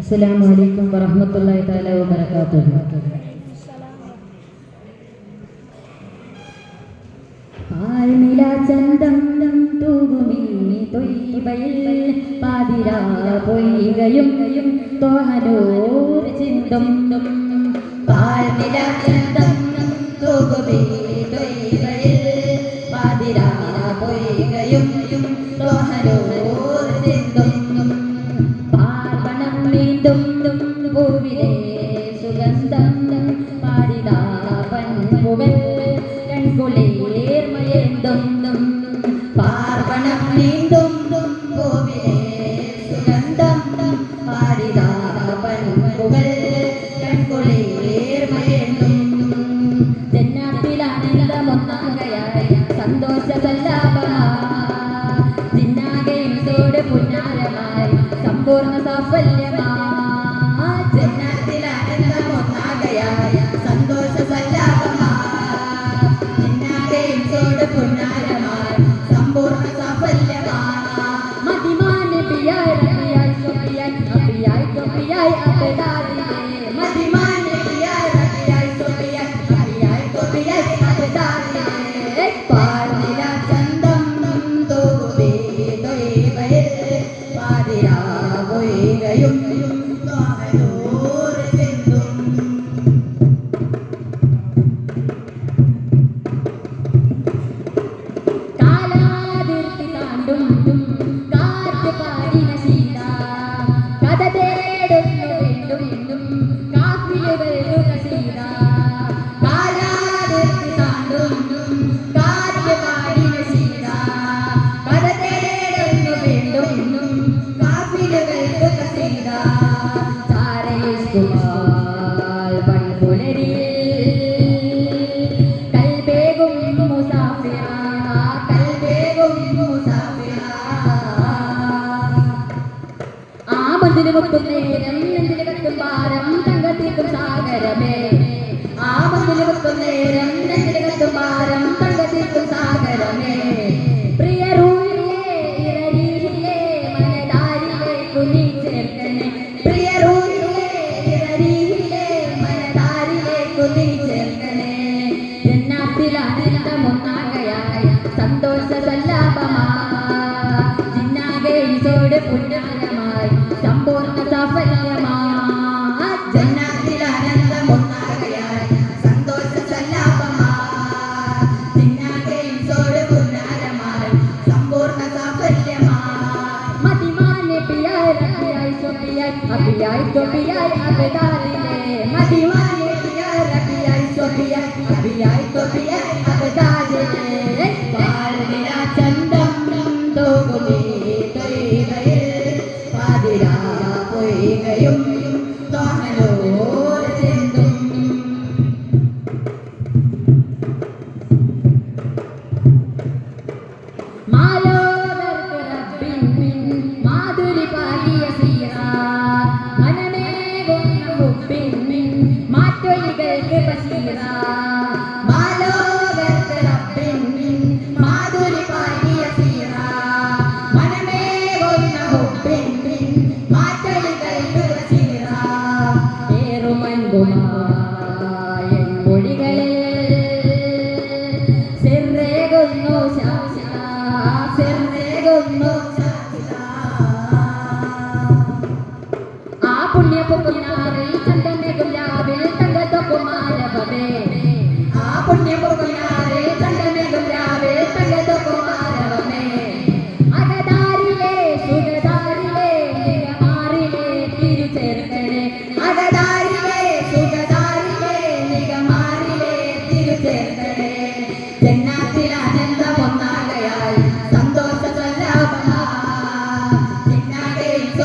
അസ്സലാമു അലൈക്കും വറഹ്മത്തുള്ളാഹി തആല വബറകാതുഹു. പാൽമില ചന്തം തൂകുമീ തൊയ്ബയിൽ പാതിരാ പൊയ്കയും തോഹനൂർ ചിന്തും. പാൽമില ചന്തം തൂകുമീ തൊയ്ബ വീണ്ടും പൂവിലെ സുഗന്ധം പാടിടാവൻ പുകൽ രൺകുലേർമയേന്തും പാർവണം നീന്തും Dale, dale. ആമതിന് മുട്ടും നേരം നെഞ്ചിന് കത്തും പാരം തങ്കത്തിക്കും സാഗരമേ ആമതിന് മുട്ടും നേരം ജ്യോതി ചേർക്കണേ ജന്നാത്തിലൊന്നാകയായ സന്തോഷ സല്ലാപമാകെ ഇതോട് പുണ്യമായി സമ്പൂർണ സാഫല്യമാ. മതിമാനെ പിയായി പിയായി അബിയായി തൊപ്പിയായി അബിതാലിനെ മതി Be I, go be বন্ধু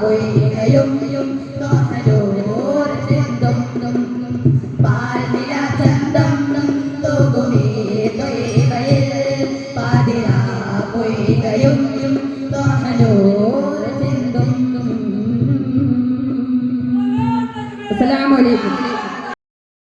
പൊയ്കയും തോന്നലോരെന്തും പാർമില ചന്തം തോകുമേ തൊയ്കയിൽ പാതിര പൊയ്കയും തോന്നലോരെന്തും അസ്സലാമലൈക്കും